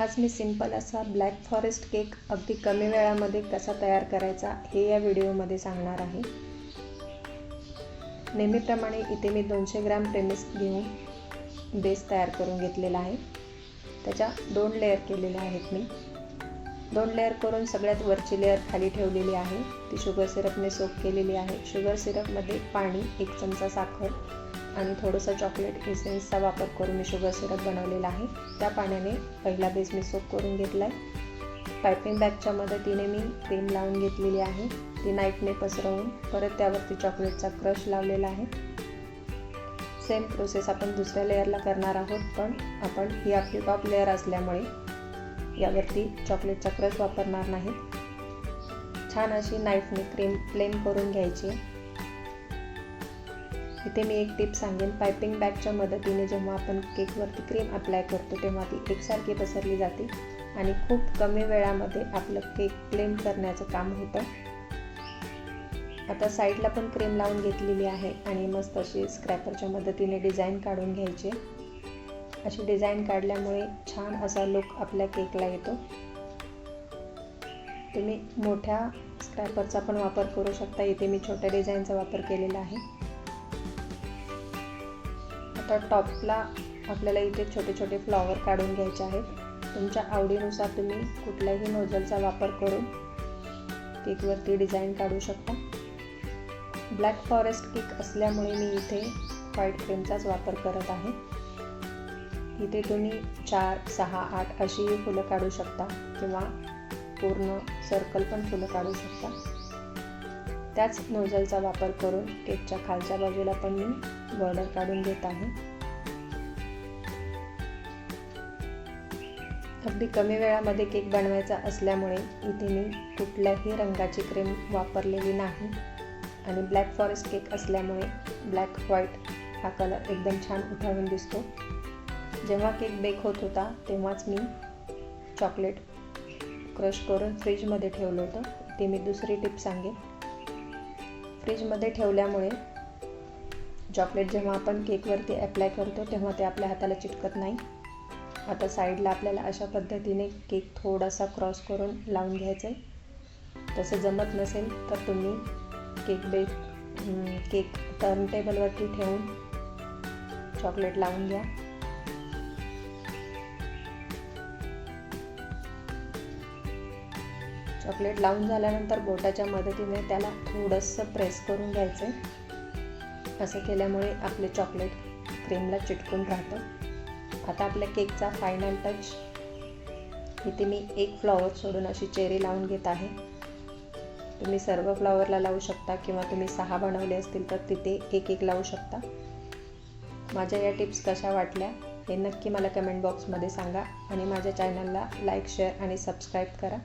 आज मी सिंपल असा ब्लॅक फॉरेस्ट केक अगदी कमी वेळामध्ये कसा तयार करायचा हे या व्हिडिओमध्ये सांगणार आहे. नेहमीप्रमाणे इथे मी दोनशे ग्रॅम प्रेमिस घेऊन बेस तयार करून घेतलेला आहे. त्याच्या दोन लेअर केलेल्या आहेत मी. दोन लेअर करून सगळ्यात वरची लेअर खाली ठेवलेली आहे. ती शुगर सिरपने सोप केलेली आहे. शुगर सिरपमध्ये पाणी एक चमचा साखर आणि थोडंसं चॉकलेट इसेन्सचा वापर करून मी शुगर सिरप बनवलेला आहे. त्या पाण्याने पहिला बेस मी सोप करून घेतला आहे पायपिंग बॅगच्या मदतीने मी क्रीम लावून घेतलेली आहे. ती नाईटने पसरवून परत त्यावरती चॉकलेटचा क्रश लावलेला आहे. सेम प्रोसेस आपण दुसऱ्या लेअरला करणार आहोत पण आपण ही आपली टॉप लेअर असल्यामुळे यावरती चॉकलेटचा क्रश वापरणार नाही. छान अशी नाईफने क्रीम प्लेन करून घ्यायची. इथे मी एक टिप सांगेन. पायपिंग बॅगच्या मदतीने जेव्हा आपण केकवरती क्रीम अप्लाय करतो तेव्हा ती एकसारखी पसरली जाते आणि खूप कमी वेळामध्ये आपलं केक प्लेन करण्याचं काम होतं. आता साईडला पण क्रीम लावून घेतलेली आहे आणि मस्त अशी स्क्रॅपरच्या मदतीने डिझाईन काढून घ्यायचे. अशी डिझाईन काढल्यामुळे छान असा लुक आपल्या केकला येतो. तुम्ही मोठ्या स्क्रॅपरचा पण वापर करू शकता. इथे मी छोट्या डिझाईनचा वापर केलेला आहे. आता टॉपला आपल्याला इथे छोटे छोटे फ्लॉवर काढून घ्यायचे आहेत. तुमच्या आवडीनुसार तुम्ही कुठल्याही नोझलचा वापर करून केकवरती डिझाईन काढू शकता. ब्लॅक फॉरेस्ट केक असल्यामुळे मी इथे व्हाईट क्रीमचाच वापर करत आहे. इथे तुम्ही चार सहा आठ अशीही फुलं काढू शकता किंवा पूर्ण सर्कल पण फुलं काढू शकता. त्याच नोझलचा वापर करून केकच्या खालच्या बाजूला पण मी बॉर्डर काढून घेत आहे. अगदी कमी वेळामध्ये केक बनवायचा असल्यामुळे इथे मी कुठल्याही रंगाची क्रीम वापरलेली नाही. आणि ब्लॅक फॉरेस्ट केक असल्यामुळे ब्लॅक व्हाईट हा कलर एकदम छान उठावून दिसतो. जेव्हा केक बेक होत होता तेव्हाच मी चॉकलेट क्रश करून फ्रीजमध्ये ठेवलं होतं. ते मी दुसरी टिप सांगेन. फ्रीजमध्ये ठेवल्यामुळे चॉकलेट जेव्हा आपण केकवरती अप्लाय करतो तेव्हा ते आपल्या हाताला चिटकत नाही. आता साईडला आपल्याला अशा पद्धतीने केक थोडासा क्रॉस करून लावून घ्यायचं आहे तसं जमत नसेल तर तुम्ही केक बेक केक टर्न टेबलवरती ठेवून चॉकलेट लावून घ्या. चॉकलेट लावून झाल्यानंतर बोटाच्या मदतीने त्याला थोडंसं प्रेस करून घ्यायचं आहे. असं केल्यामुळे आपले चॉकलेट क्रीमला चिटकून राहतं. आता आपल्या केकचा फायनल टच इथे मी एक फ्लॉवर सोडून अशी चेरी लावून घेत आहे. तुम्ही सर्व फ्लॉवरला लावू शकता किंवा तुम्ही सहा बनवले असतील तर तिथे एक एक लावू शकता. माझ्या या टिप्स कशा वाटल्या हे नक्की मला कमेंट बॉक्समध्ये सांगा आणि माझ्या चॅनलला लाईक शेअर आणि सबस्क्राईब करा.